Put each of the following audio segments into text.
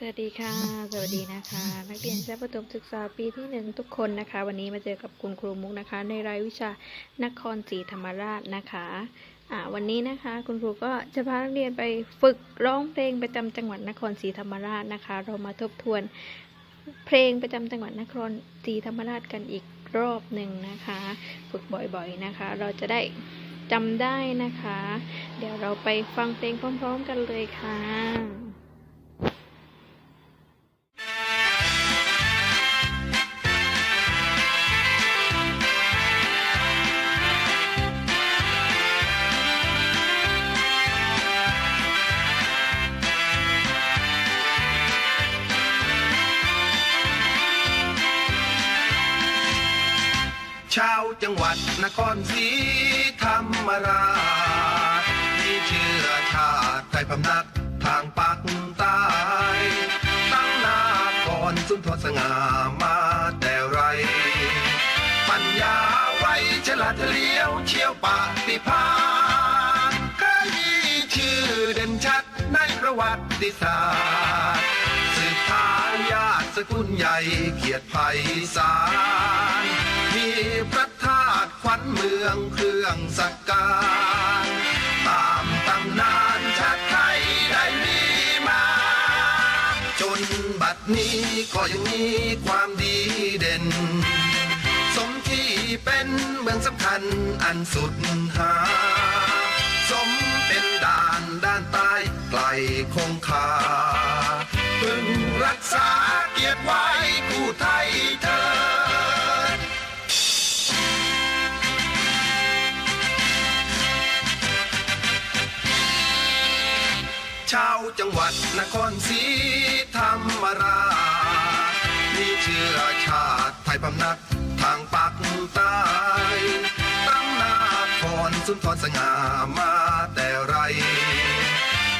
สวัสดีค่ะ สวัสดีนะคะ นักเรียนชั้นประถมศึกษาปีที่หนึ่งทุกคนนะคะ วันนี้มาเจอกับคุณครูมุกนะคะ ในรายวิชานครศรีธรรมราชนะคะอ่าวันนี้นะคะคุณครูก็จะพานักเรียนไปฝึกร้องเพลงประจำจังหวัดนครศรีธรรมราชนะคะ เรามาทบทวนเพลงประจำจังหวัดนครศรีธรรมราชกันอีกรอบหนึ่งนะคะ ฝึกบ่อยๆนะคะ เราจะได้จำได้นะคะ เดี๋ยวเราไปฟังเพลงพร้อม ๆ กันเลยค่ะ จังหวัดนครศรีธรรมราชที่เชื้อชาติไทยพำนักทางปากใต้ตั้งนาก่อนสุนทรสง่ามาแต่ไร ปัญญาไว้ฉลาดเลียวเชี่ยวปาฏิพานใครมีชื่อเด่นชัดในประวัติศาสตร์สืบทายาทสกุลใหญ่เกียรติไพศาลมีพระ องเครื่องสักการตามตำนานชาติไทยได้มีมา จนบัดนี้ก็ยังมีความดีเด่น สมที่เป็นเมืองสำคัญอันสุดหา ชาวจังหวัดนครศรีธรรมราชมีเชื้อชาติไทยพำนักทางปากใต้ตั้งนาครสุนทรสง่ามาแต่ไร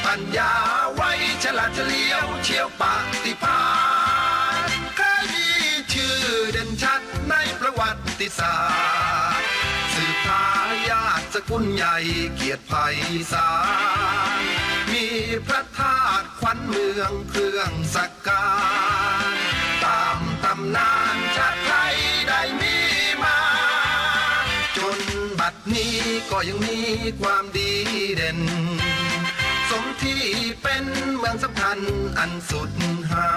ปัญญาไว้ฉลาดเฉลียวเชี่ยวปาฏิพานใครมีชื่อเด่นชัดในประวัติศาสตร์สืบทายาทสกุลใหญ่เกียรติไพศาล มีพระธาตุขวัญเมืองเครื่องสักการตามตำนานชาติไทยได้มีมา จนบัดนี้ก็ยังมีความดีเด่น สมที่เป็นเมืองสำคัญอันสุดหา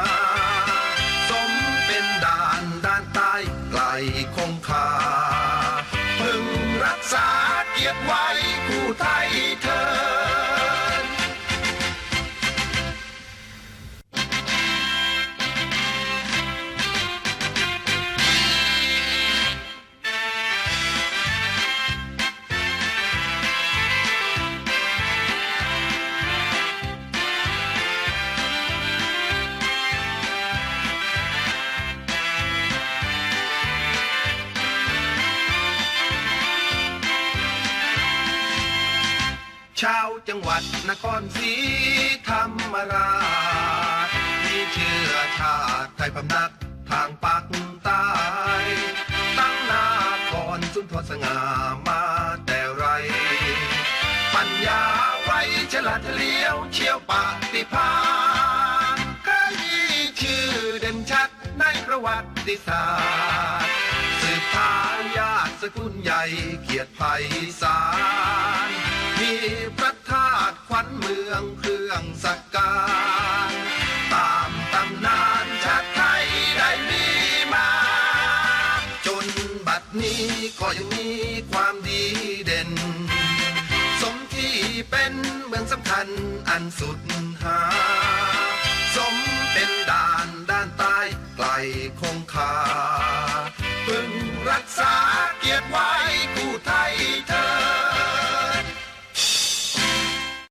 ชาวจังหวัดนครศรีธรรมราชมีเชื้อชาติไทยพำนักทางปากใต้ตั้งนาก่อนสุนทรสง่ามาแต่ไร ปัญญาไว้ฉลาดเลี้ยวเชี่ยวปาฏิพานใครมีชื่อเด่นชัดในประวัติศาสตร์ สืบทายาทสกุลใหญ่เกียรติไพศาล มีพระธาตุขวัญเมืองเครื่องสักการตามตำนานชาติไทยได้มีมา จนบัดนี้ก็ยังมีความดีเด่น สมที่เป็นเมืองสำคัญอันสุดหา สมเป็นด่านด้านใต้ไกลคงคา พึงรักษาเกียรติไว้